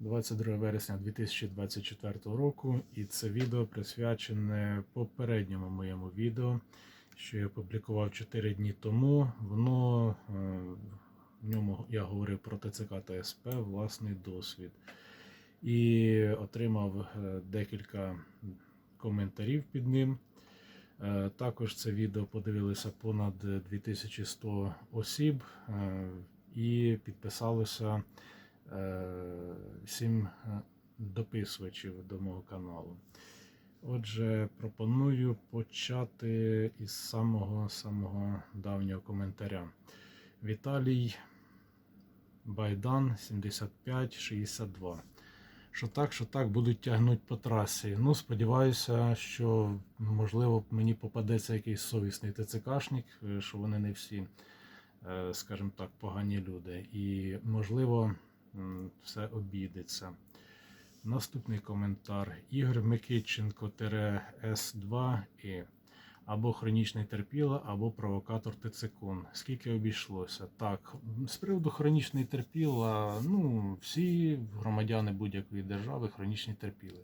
22 вересня 2024 року, і це відео присвячене попередньому моєму відео, що я опублікував 4 дні тому. Воно е, в ньому я говорив про ТЦК та СП, власний досвід. І отримав е, декілька коментарів під ним. Е, Також це відео подивилися понад 2100 осіб і підписалося е, сім е, дописувачів до мого каналу. Отже, пропоную почати із самого самого давнього коментаря. Віталій Байдан 7562. Що так, що так будуть тягнути по трасі. Ну, сподіваюся, що можливо мені попадеться якийсь совісний ТЦКшник, е, що вони не всі, е, скажімо так, погані люди. І можливо все обійдеться. Наступний коментар. Ігор Микитченко С2 і або хронічний терпіла, або провокатор Тицикун. Скільки обійшлося? Так, з приводу хронічний терпіла, ну, всі громадяни будь-якої держави хронічні терпіли.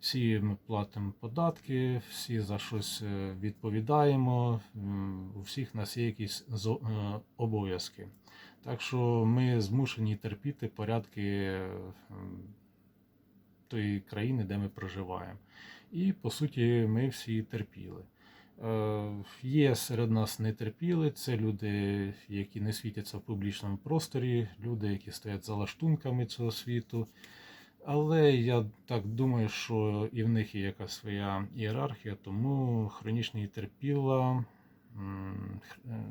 Всі ми платимо податки, всі за щось е, відповідаємо, у всіх нас є якісь е, обов'язки. Так що ми змушені терпіти порядки е, тої країни, де ми проживаємо. І по суті, ми всі терпіли. Е, Є серед нас нетерпіли, це люди, які не світяться в публічному просторі, люди, які стоять за лаштунками цього світу. Але я так думаю, що і в них є якась своя ієрархія, тому хронічні терпіла, е,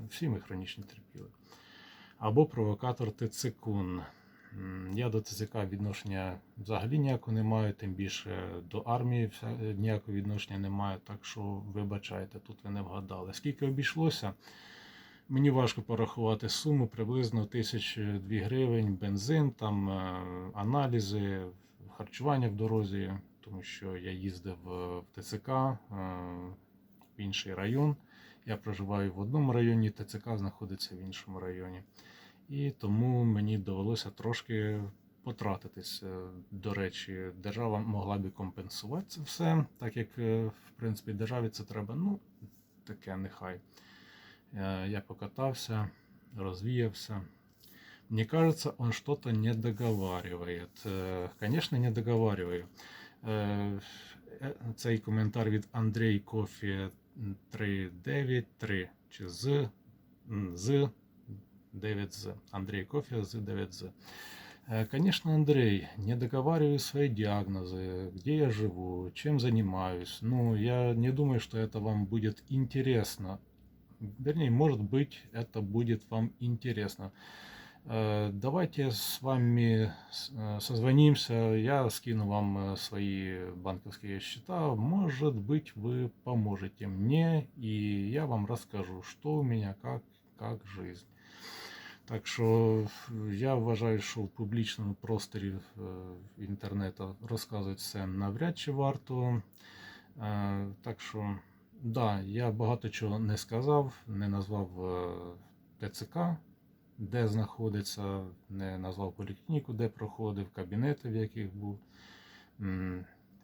всі ми хронічні терпіли. Або провокатор Тицикун. Я до ТЦК відношення взагалі ніякого не маю, тим більше до армії е, ніякого відношення не маю, так що вибачайте, тут ви не вгадали. Скільки обійшлося? Мені важко порахувати суму, приблизно 1002 гривень, бензин, там е, аналізи, харчування в дорозі, тому що я їздив е, в ТЦК в інший район. Я проживаю в одному районі, ТЦК знаходиться в іншому районі. І тому мені довелося трошки потратитись. Е, До речі, держава могла б компенсувати це все, так як, е, в принципі, державі це треба, ну, таке нехай. Э, Я покатался, развеялся. Мне кажется, он что-то не договаривает. Конечно, не договариваю. Е, е, Цей коментар від Андрій Кофі 393 чи з, з 9з. Андрей Кофе з 9з. Э, Конечно, Андрей, не договариваю свои диагнозы, где я живу, чем занимаюсь. Ну, я не думаю, что это вам будет интересно. Вернее, может быть, это будет вам интересно. Э, Давайте с вами э, созвонимся, я скину вам свои банковские счета. Может быть, вы поможете мне, и я вам расскажу, что у меня, как, как жизнь. Так що я вважаю, що в публічному просторі е, інтернету розказувати все навряд чи варто. Е, Так що, да, я багато чого не сказав, не назвав е, ТЦК, де знаходиться, не назвав поліклініку, де проходив, кабінети, в яких був,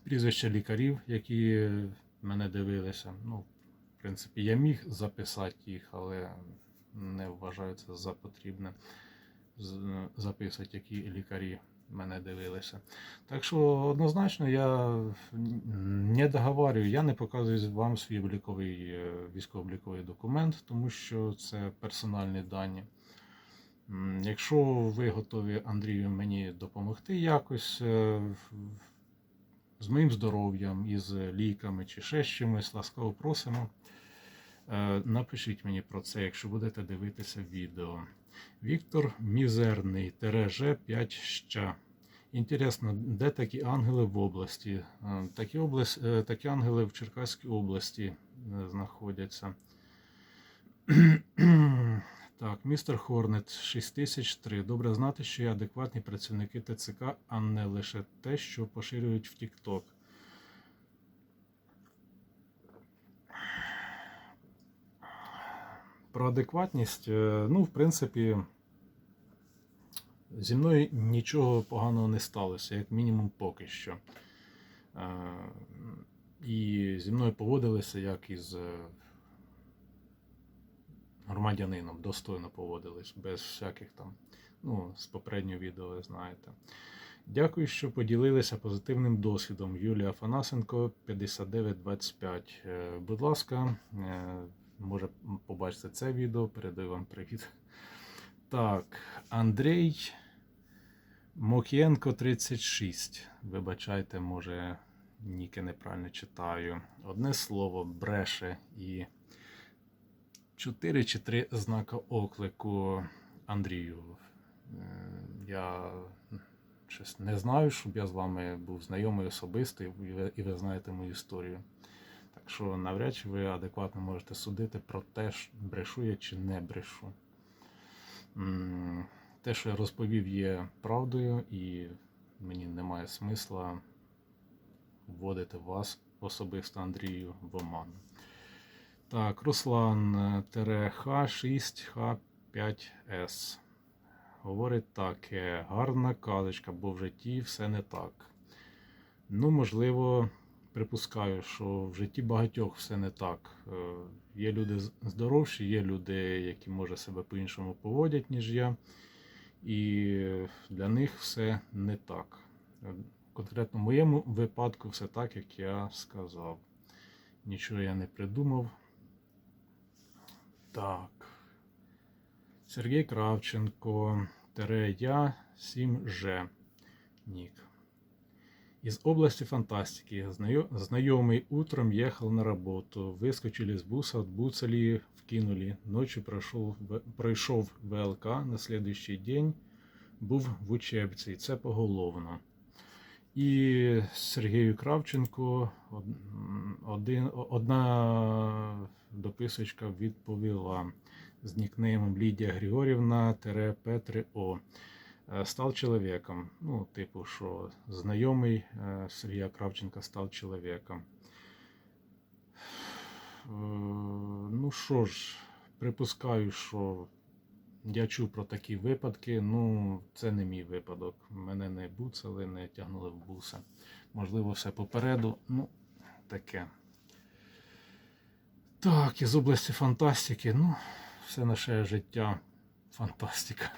прізвища лікарів, які мене дивилися. Ну, в принципі, я міг записати їх, але не вважаю за потрібне записувати, які лікарі мене дивилися. Так що однозначно я не договорюю, я не показую вам свій обліковий е, військово-обліковий документ, тому що це персональні дані. Якщо ви готові, Андрію, мені допомогти якось е, з моїм здоров'ям, із ліками чи ще з чимось, ласкаво просимо. Е, Напишіть мені про це, якщо будете дивитися відео. Віктор Мізерний, тереже 5 ща. Інтересно, де такі ангели в області? Е, Такі, область, е, такі ангели в Черкаській області знаходяться. Так, містер Хорнет 6003. Добре знати, що є адекватні працівники ТЦК, а не лише те, що поширюють в TikTok. Про адекватність, е, ну, в принципі, Зі мною нічого поганого не сталося, як мінімум поки що. Е, І зі мною поводилися як із е, громадянином, достойно поводились, без всяких там, ну, з попереднього відео, ви знаєте. Дякую, що поділилися позитивним досвідом. Юлія Афанасенко 5925. Е, Будь ласка, може побачите це відео, передаю вам привіт. Так, Андрій Мокієнко 36. Вибачайте, може, ніки неправильно читаю. Одне слово бреше і 4 чи 3 знака оклику Андрію. Я щось не знаю, щоб я з вами був знайомий особисто, і ви знаєте мою історію. Що навряд чи ви адекватно можете судити про те, брешу я чи не брешу. Те, що я розповів, є правдою, і мені немає смисла вводити вас особисто Андрію в оману. Так, Руслан Х6Х5С. Говорить так, е, гарна казочка, бо в житті все не так. Ну, можливо, припускаю, що в житті багатьох все не так. Е, Є люди здоровші, є люди, які може себе по-іншому поводять, ніж я. І для них все не так. Е, Конкретно в моєму випадку все так, як я сказав. Нічого я не придумав. Так. Сергей Кравченко, тире я 7Ж. Нік. Из области фантастики. Знайомый утром ехал на работу. Выскочили из буса, отбуцали, вкинули. Ночью прошел, пройшов ВЛК. На следующий день був в учебці. І це поголовно. І Сергію Кравченко один, одна дописочка відповіла з нікнеймом Лідія Григорівна Тере Петри О. Е, Став чоловіком. Ну, типу, що знайомий е, Сергія Кравченка став чоловіком. Е, Ну що ж, припускаю, що я чув про такі випадки. Ну, це не мій випадок. Мене не буцали, не тягнули в буса. Можливо, все попереду. Ну, таке. Так, із області фантастики. Ну, все наше життя фантастика.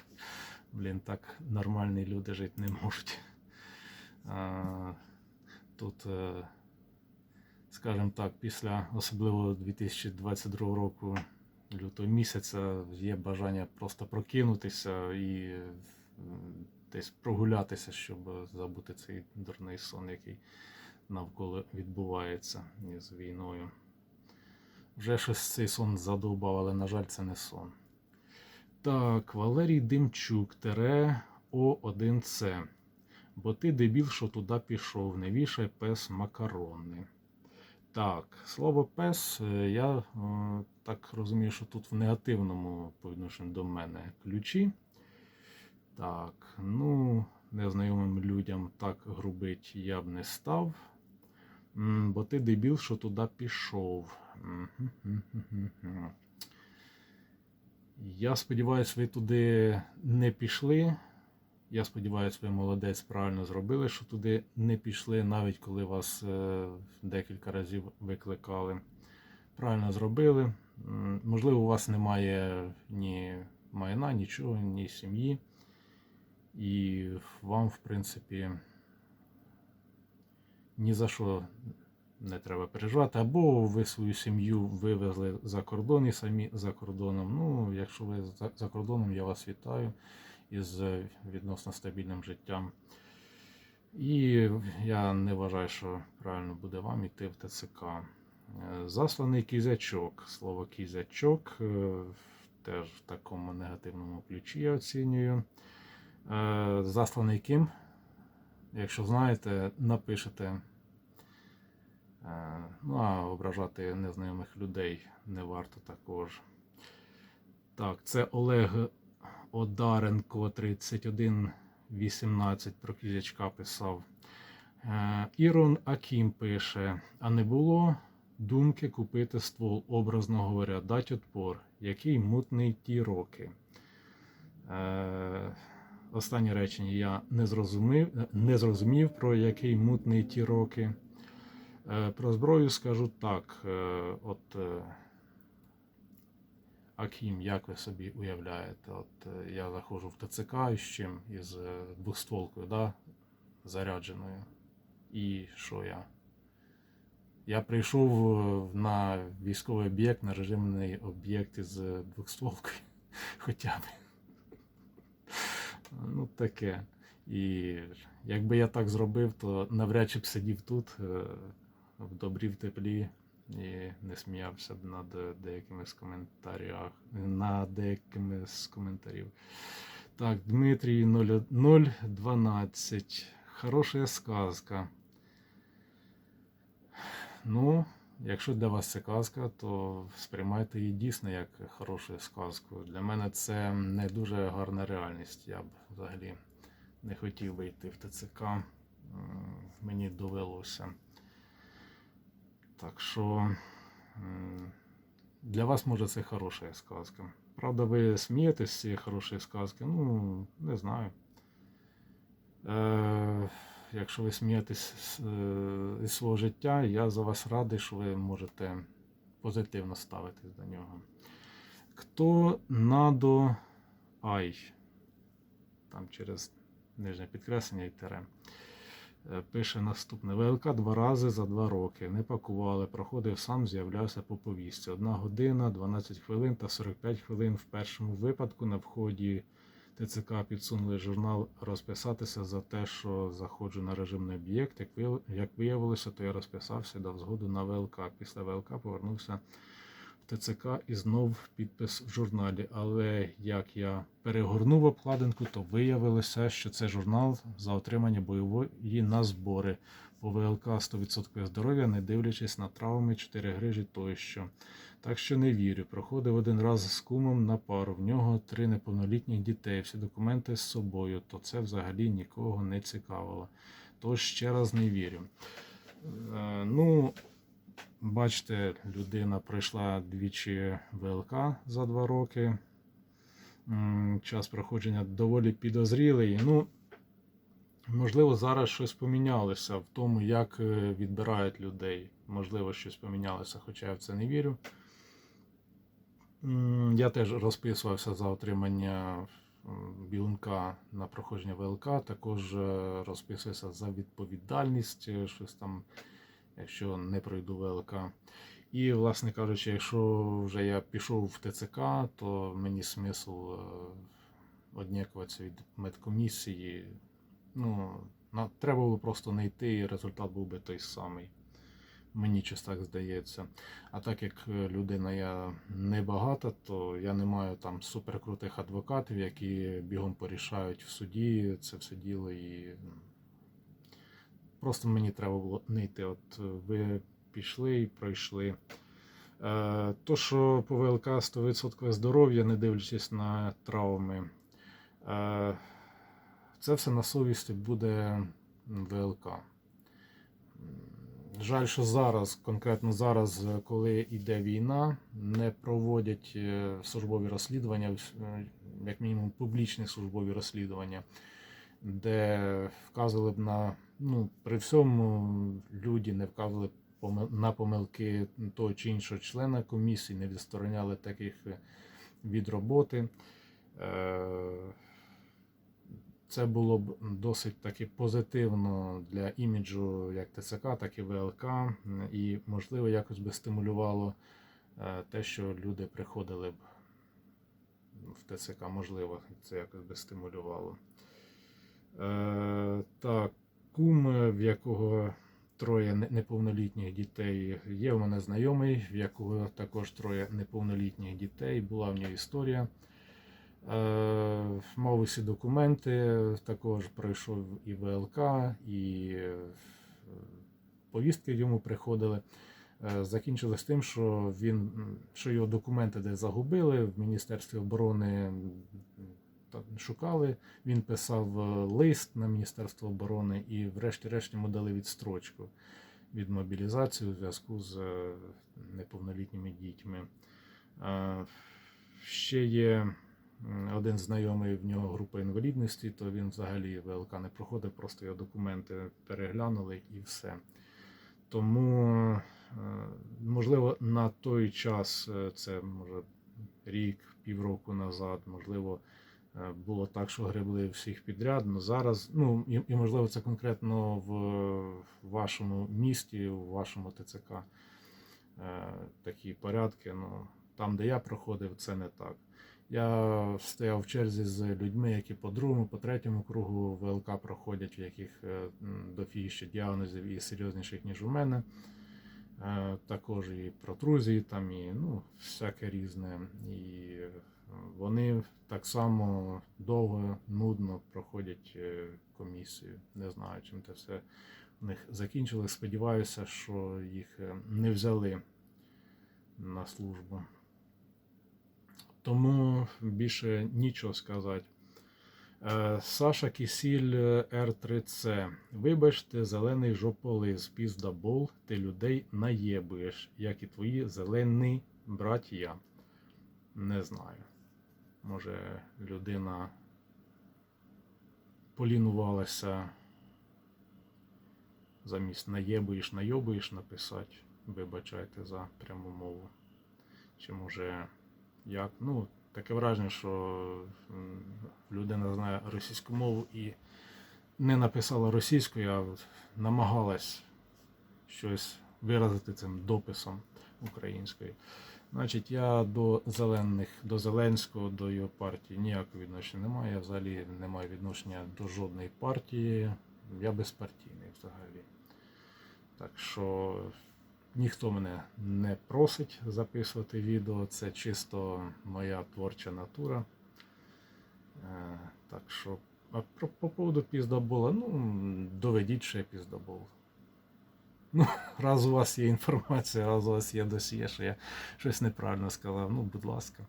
Блін, так нормальні люди жити не можуть. А, Тут, е, скажімо так, після особливо 2022 року, лютого місяця, є бажання просто прокинутися і десь прогулятися, щоб забути цей дурний сон, який навколо відбувається із війною. Вже щось цей сон задовбав, але, на жаль, це не сон. Так, Валерій Димчук, тере О1С. Бо ти дебіл, що туди пішов, не вішай пес макарони. Так, слово пес, е, я е, так розумію, що тут в негативному по відношенню до мене ключі. Так, ну, незнайомим людям так грубить я б не став. Бо ти дебіл, що туди пішов. Я сподіваюся, ви туди не пішли. Я сподіваюся, ви молодець правильно зробили, що туди не пішли, навіть коли вас е, декілька разів викликали. Правильно зробили. Можливо, у вас немає ні майна, нічого, ні сім'ї. І вам, в принципі, ні за що не треба переживати. Або ви свою сім'ю вивезли за кордон і самі за кордоном. Ну, якщо ви за, кордоном, я вас вітаю із е, відносно стабільним життям. І я не вважаю, що правильно буде вам йти в ТЦК. Е, Засланий кізячок. Слово кізячок е, теж в такому негативному ключі я оцінюю. Засланий ким? Якщо знаєте, напишете. Е, Ну, а ображати незнайомих людей не варто також. Так, це Олег Одаренко 3118 про кізячка писав. Е, Ірон Акім пише: а не було думки купити ствол, образно говоря, дать отпор, який мутний ті роки. Е, останнє речення я не зрозумів, не зрозумів про який мутний ті роки. Е, Про зброю скажу так. е, От е, Акім, як ви собі уявляєте? От я заходжу в ТЦК із чим? Із двостволкою, да? зарядженою. І що я? Я прийшов на військовий об'єкт, на режимний об'єкт із двохстволкою. Хоча б. Ну, таке. І якби я так зробив, то навряд чи б сидів тут в добрі в теплі і не сміявся б над деякими з коментарів. На деякими з коментарів. Так, Дмитрій 012. Хороша сказка. Ну, якщо для вас це казка, то сприймайте її дійсно як хорошу сказку. Для мене це не дуже гарна реальність. Я б взагалі не хотів би йти в ТЦК. Мені довелося. Так що для вас може це хороша сказка. Правда, ви смієтесь з цієї хорошої сказки? Ну, не знаю. Е, якщо ви смієтесь з, е, із свого життя, я за вас радий, що ви можете позитивно ставитись до нього. Хто надо ай? Там через нижнє підкреслення і тире. Е, Пише наступне. ВЛК два рази за два роки. Не пакували. Проходив сам, з'являвся по повістці. Одна година, 12 хвилин та 45 хвилин в першому випадку на вході ТЦК підсунули журнал розписатися за те, що заходжу на режимний об'єкт. Як вияв- Як виявилося, то я розписався, дав згоду на ВЛК. Після ВЛК повернувся ТЦК і знов підпис в журналі. Але як я перегорнув обкладинку, то виявилося, що це журнал за отримання бойової на збори по ВЛК 100% здоров'я, не дивлячись на травми, 4 грижі тощо. Так що не вірю. Проходив один раз з кумом на пару. В нього три неповнолітніх дітей, всі документи з собою, то це взагалі нікого не цікавило. Тож ще раз не вірю. Е, ну, бачите, людина пройшла двічі ВЛК за два роки. Час проходження доволі підозрілий. Ну, можливо, зараз щось помінялося в тому, як е, відбирають людей. Можливо, щось помінялося, хоча я в це не вірю. Я теж розписувався за отримання білунка на проходження ВЛК, також е, розписувався за відповідальність, е, щось там, якщо не пройду ВЛК. І, власне кажучи, якщо вже я пішов в ТЦК, то мені смисл е, однякуватися від медкомісії. Ну, треба було просто не йти, і результат був би той самий. Мені щось так здається. А так як е, людина я небагата, то я не маю там суперкрутих адвокатів, які бігом порішають в суді це все діло. І просто мені треба було не йти. От е, ви пішли і пройшли. Е, То, що по ВЛК 100% здоров'я, не дивлячись на травми, е, це все на совісті буде ВЛК. Жаль, що зараз, конкретно зараз, коли йде війна, не проводять службові розслідування, як мінімум публічні службові розслідування, де вказували б на, ну, при всьому люди не вказували на помилки того чи іншого члена комісії, не відстороняли таких е, від роботи. Е, Це було б досить таки позитивно для іміджу як ТЦК, так і ВЛК, і, можливо, якось би стимулювало е, те, що люди приходили б в ТЦК, можливо, це якось би стимулювало. Так, кум, в якого троє неповнолітніх дітей, є в мене знайомий, в якого також троє неповнолітніх дітей. Була в нього історія. Е, Мав усі документи, також пройшов і ВЛК, і е, повістки йому приходили. Е, Закінчилось тим, що він що його документи десь загубили в Міністерстві оборони шукали. Він писав е, лист на Міністерство оборони і, врешті-решт, йому дали відстрочку від мобілізації у зв'язку з е, неповнолітніми дітьми. Е, Ще є один знайомий в нього група інвалідності, то він взагалі ВЛК не проходив, просто його документи переглянули і все. Тому, можливо, на той час, це може рік, півроку назад, можливо, було так, що гребли всіх підряд. але зараз, ну і, і можливо, це конкретно в вашому місті, в вашому ТЦК е, такі порядки. Ну, там, де я проходив, це не так. Я стояв в черзі з людьми, які по другому, по третьому кругу ВЛК проходять, в яких е, дофігіще діагнозів і серйозніших, ніж у мене. Е, Також і протрузії, там і ну, всяке різне. І е, вони так само довго, нудно проходять е, комісію. Не знаю, чим це все у них закінчилось. Сподіваюся, що їх е, не взяли на службу. Тому більше нічого сказати. Е, Саша Кісіль е, Р3C. Вибачте, зелений жополиз, піздабол, ти людей наєбуєш, як і твої зелені браття. Не знаю. Може, людина полінувалася замість наєбуєш, найобуєш написати. Вибачайте за пряму мову. Чи може як? Ну, таке враження, що людина знає російську мову і не написала російською, а намагалась щось виразити цим дописом українською. Значить, я до зелених, до Зеленського, до його партії ніякого відношення не маю. Я взагалі не маю відношення до жодної партії. Я безпартійний взагалі. Так що ніхто мене не просить записувати відео. Це чисто моя творча натура. Е, Так що, а по поводу піздобола, ну, доведіть, що я піздобол. Ну, раз у вас є інформація, раз у вас є досьє, що я щось неправильно сказав, ну, будь ласка.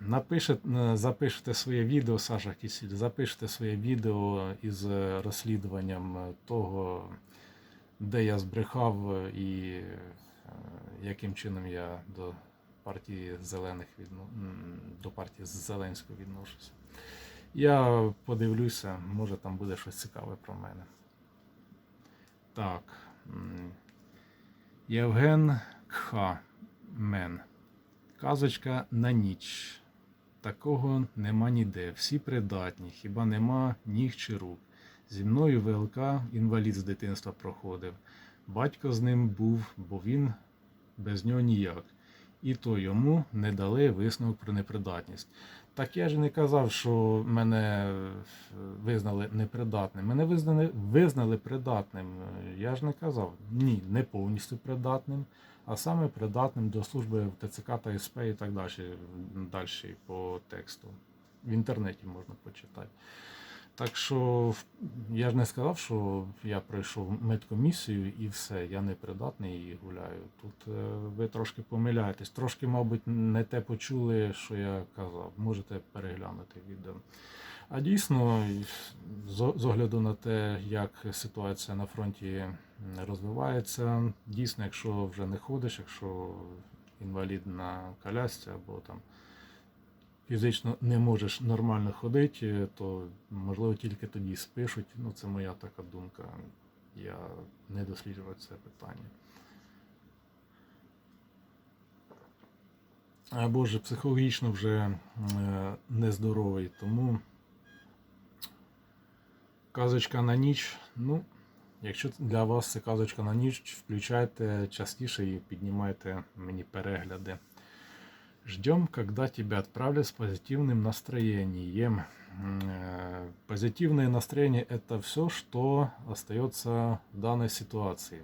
Напишете, запишете своє відео, Саша Кісіль, запишете своє відео із розслідуванням того, де я збрехав і е, яким чином я до партії зелених відно... до партії Зеленського відношуся. Я подивлюся, може там буде щось цікаве про мене. Так. Євген Кха Мен. Казочка на ніч. Такого нема ніде. Всі придатні, хіба нема ніг чи рук. Зі мною ВЛК інвалід з дитинства проходив. Батько з ним був, бо він без нього ніяк. І то йому не дали висновок про непридатність. Так я ж не казав, що мене е, визнали непридатним. Мене визнали, визнали придатним. Я ж не казав. Ні, не повністю придатним, а саме придатним до служби в ТЦК та СП і так далі, далі по тексту. В інтернеті можна почитати. Так що я ж не сказав, що я пройшов медкомісію і все, я не придатний і гуляю. Тут е, ви трошки помиляєтесь, трошки, мабуть, не те почули, що я казав. Можете переглянути відео. А дійсно, з огляду на те, як ситуація на фронті розвивається, дійсно, якщо вже не ходиш, якщо інвалід на колясці або там фізично не можеш нормально ходити, то можливо тільки тоді спишуть. Ну, це моя така думка. Я не досліджував це питання. Або ж психологічно вже е, нездоровий, тому казочка на ніч. Ну, якщо для вас це казочка на ніч, включайте частіше і піднімайте мені перегляди. Ждем, когда тебя отправлят с позитивным настроением. М, э, Позитивное настроение – это все, что остается в данной ситуации.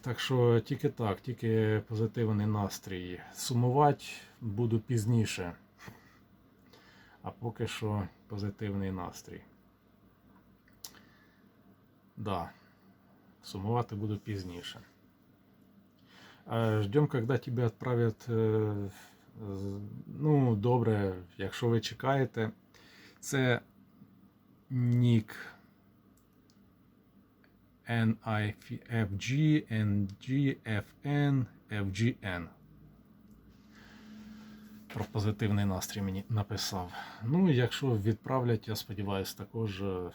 Так що тільки так, тільки позитивний настрій. Сумувати буду пізніше. А поки що позитивний настрій. Да. Сумувати буду пізніше. Ждем, когда тебе відправлять. е, Ну, добре, якщо ви чекаєте. Це нік NIFG, NG, FN, FGN. про позитивний настрій мені написав. Ну, якщо відправлять, я сподіваюся, також е,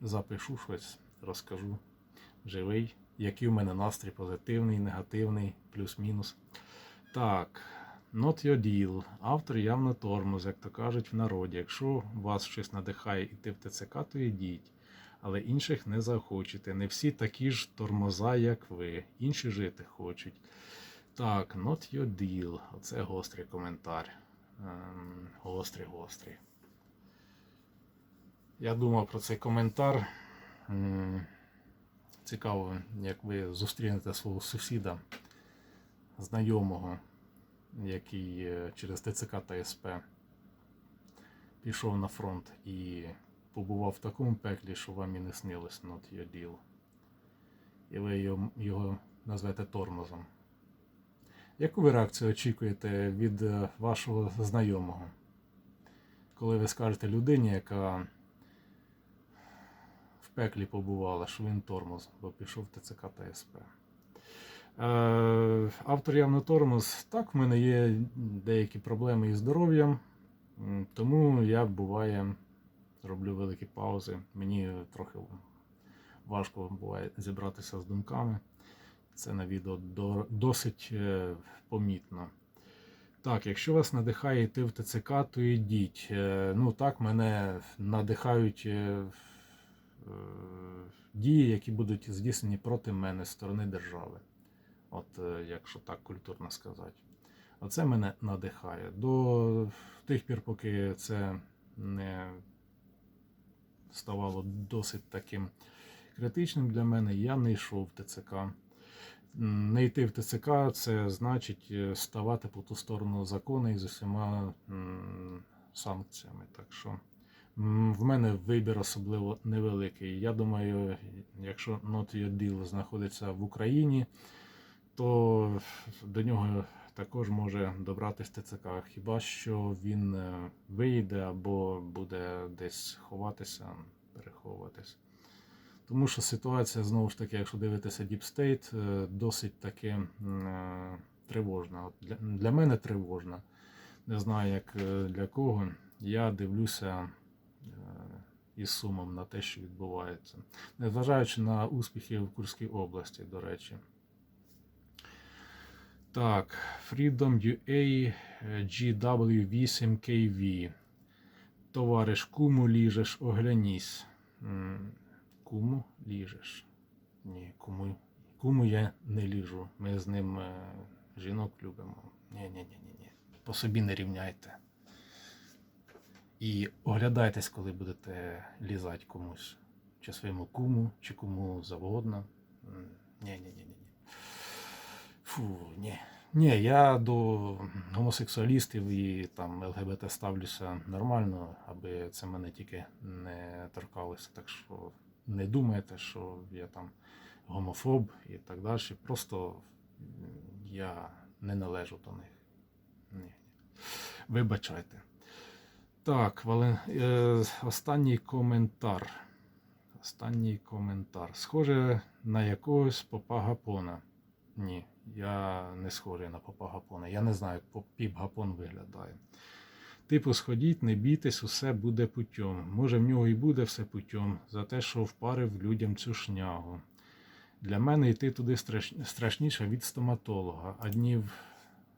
запишу щось, розкажу. Живий, який у мене настрій позитивний, негативний, плюс-мінус. Так, not your deal. Автор явно тормоз, як то кажуть в народі. Якщо вас щось надихає йти в ТЦК, то йдіть. Але інших не захочете. Не всі такі ж тормоза, як ви. Інші жити хочуть. Так, not your deal. Оце гострий коментар. Ем, гострий, гострий. Я думав про цей коментар. Цікаво, як ви зустрінете свого сусіда, знайомого, який е, через ТЦК та СП пішов на фронт і побував в такому пеклі, що вам і не снилось not your deal. І ви його, його назвете тормозом. Яку ви реакцію очікуєте від е, вашого знайомого? Коли ви скажете людині, яка пеклі побувала, що він тормоз, бо пішов ТЦК та СП. Е, автор явно тормоз. Так, в мене є деякі проблеми із здоров'ям, тому я буває роблю великі паузи. Мені трохи важко буває зібратися з думками. Це на відео досить е, помітно. Так, якщо вас надихає йти в ТЦК, то йдіть. Е, Ну так, мене надихають дії, які будуть здійснені проти мене сторони держави. От, е, якщо так культурно сказати. Оце мене надихає. До тих пір, поки це не ставало досить таким критичним для мене, я не йшов в ТЦК. Не йти в ТЦК це значить е, ставати по ту сторону закону і з усіма санкціями. Так що в мене вибір особливо невеликий. Я думаю, якщо Not Your Deal знаходиться в Україні, то до нього також може добратись ТЦК. Хіба що він е, вийде або буде десь ховатися, переховуватись. Тому що ситуація, знову ж таки, якщо дивитися Deep State, е, досить таки е, тривожна. От Для, для мене тривожна. Не знаю, як для кого. Я дивлюся е, із сумом на те, що відбувається. Незважаючи на успіхи в Курській області, до речі. Так, Freedom UA GW8KV. Товариш куму ліжеш, оглянісь. Куму ліжеш. Ні, куму, куму я не ліжу. Ми з ним е, жінок любимо. Ні, ні, ні, ні, ні. По собі не рівняйте. І оглядайтесь, коли будете лізати комусь. Чи своєму куму, чи кому завгодно. Ні, ні, ні, ні, ні. Фу, ні. Ні, я до гомосексуалістів і там ЛГБТ ставлюся нормально, аби це мене тільки не торкалося. Так що не думайте, що я там гомофоб і так далі. Просто я не належу до них. Ні. Вибачайте. Так, Вален... е, останній коментар. Останній коментар. Схоже на якогось попа гапона. Ні, я не схожий на попа гапона. Я не знаю, як піп гапон виглядає. Типу, сходіть, не бійтесь, усе буде путем. Може, в нього і буде все путем за те, що впарив людям цю шнягу. Для мене йти туди страш... страшніше від стоматолога. А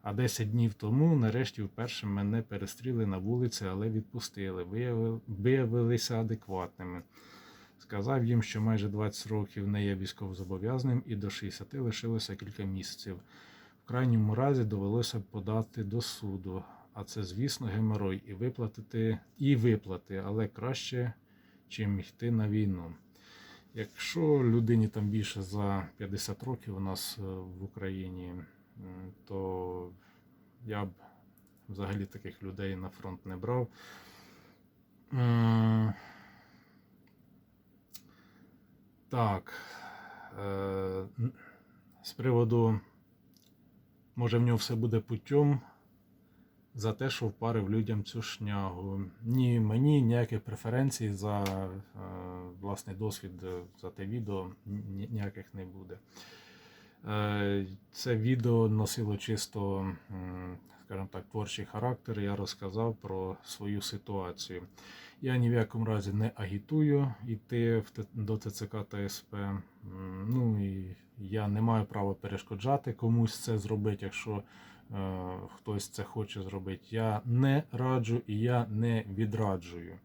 а 10 днів тому, нарешті, вперше мене перестріли на вулиці, але відпустили. Виявилися адекватними. Сказав їм, що майже 20 років не є військовозобов'язаним і до 60 лишилося кілька місяців. В крайньому разі довелося подати до суду. А це, звісно, геморой і виплатити, і виплати, але краще, чим йти на війну. Якщо людині там більше за 50 років у нас е, в Україні, то я б взагалі таких людей на фронт не брав. Так. е, З приводу, може, в нього все буде путем за те, що впарив людям цю шнягу. Ні, мені ніяких преференцій за е, власний досвід е, за те відео ніяких не буде. Е, Це відео носило чисто, скажімо так, творчий характер, я розказав про свою ситуацію. Я ні в якому разі не агітую йти до ТЦК та СП. Ну і я не маю права перешкоджати комусь це зробити, якщо е, хтось це хоче зробити. Я не раджу і я не відраджую.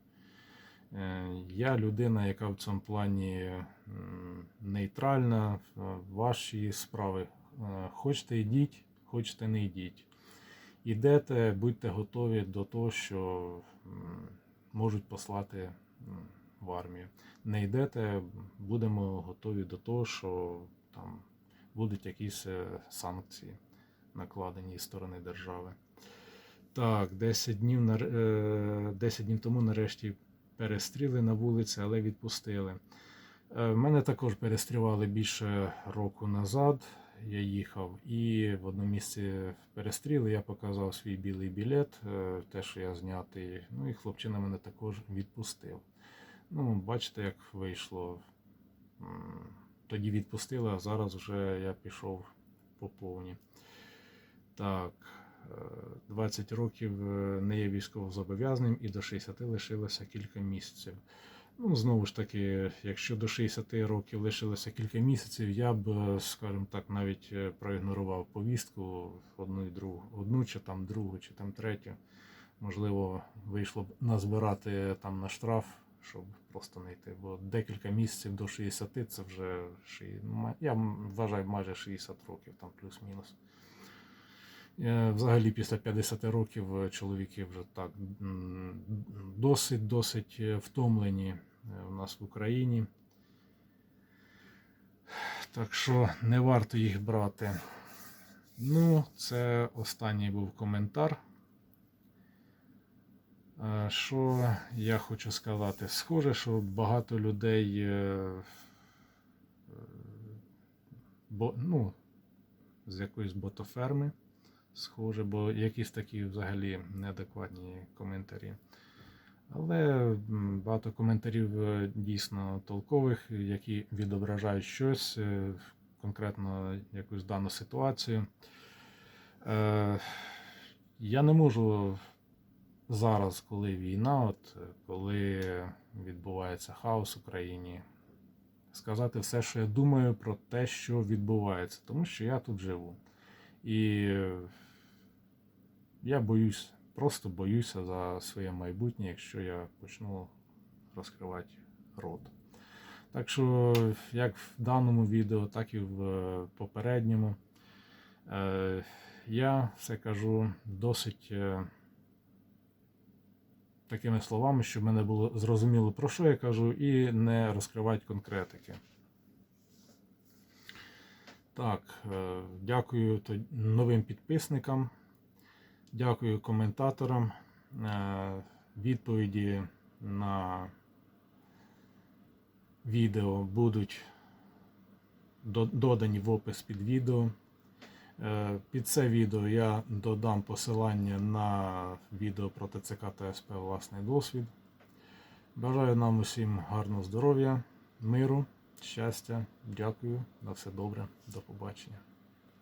Е, Я людина, яка в цьому плані нейтральна. Ваші справи. Е, Хочете йдіть, хочете не йдіть. Ідете, будьте готові до того, що можуть послати в армію. Не йдете, будемо готові до того, що там будуть якісь е, санкції накладені зі сторони держави. Так, 10 днів, е, 10 днів тому нарешті перестріли на вулиці, але відпустили. Е, Мене також перестрілювали більше року назад. Я їхав і в одному місці перестріли. Я показав свій білий білет, е, те, що я знятий. Ну і хлопчина мене також відпустив. Ну, бачите, як вийшло. Тоді відпустили, а зараз вже я пішов по повні. Так, 20 років е, не є військовозобов'язаним і до 60 лишилося кілька місяців. Ну, знову ж таки, якщо до 60 років лишилося кілька місяців, я б, е, скажімо так, навіть е, проігнорував повістку одну і другу, одну чи там другу, чи там третю. Можливо, вийшло б назбирати там на штраф, щоб просто не йти. Бо декілька місяців до 60 це вже я вважаю майже 60 років, там плюс-мінус. Е, Взагалі, після 50 років е, чоловіки вже так досить досить е, втомлені у нас в Україні. Так що не варто їх брати. Ну, це останній був коментар. Що я хочу сказати? Схоже, що багато людей ну, з якоїсь ботоферми. Схоже, бо якісь такі взагалі неадекватні коментарі. Але багато коментарів е, дійсно толкових, які відображають щось, е, конкретно якусь дану ситуацію. Е, Я не можу зараз, коли війна, от, коли відбувається хаос в Україні, сказати все, що я думаю про те, що відбувається, тому що я тут живу. І я боюсь, просто боюся за своє майбутнє, якщо я почну розкривати рот. Так що, як в даному відео, так і в е, попередньому, е, я все кажу досить е, такими словами, щоб мене було зрозуміло, про що я кажу, і не розкривати конкретики. Так, дякую новим підписникам, дякую коментаторам. Е, Відповіді на відео будуть додані в опис під відео. Е, Під це відео я додам посилання на відео про ТЦК та СП власний досвід. Бажаю нам усім гарного здоров'я, миру, щастя. Дякую. На все добре. До побачення.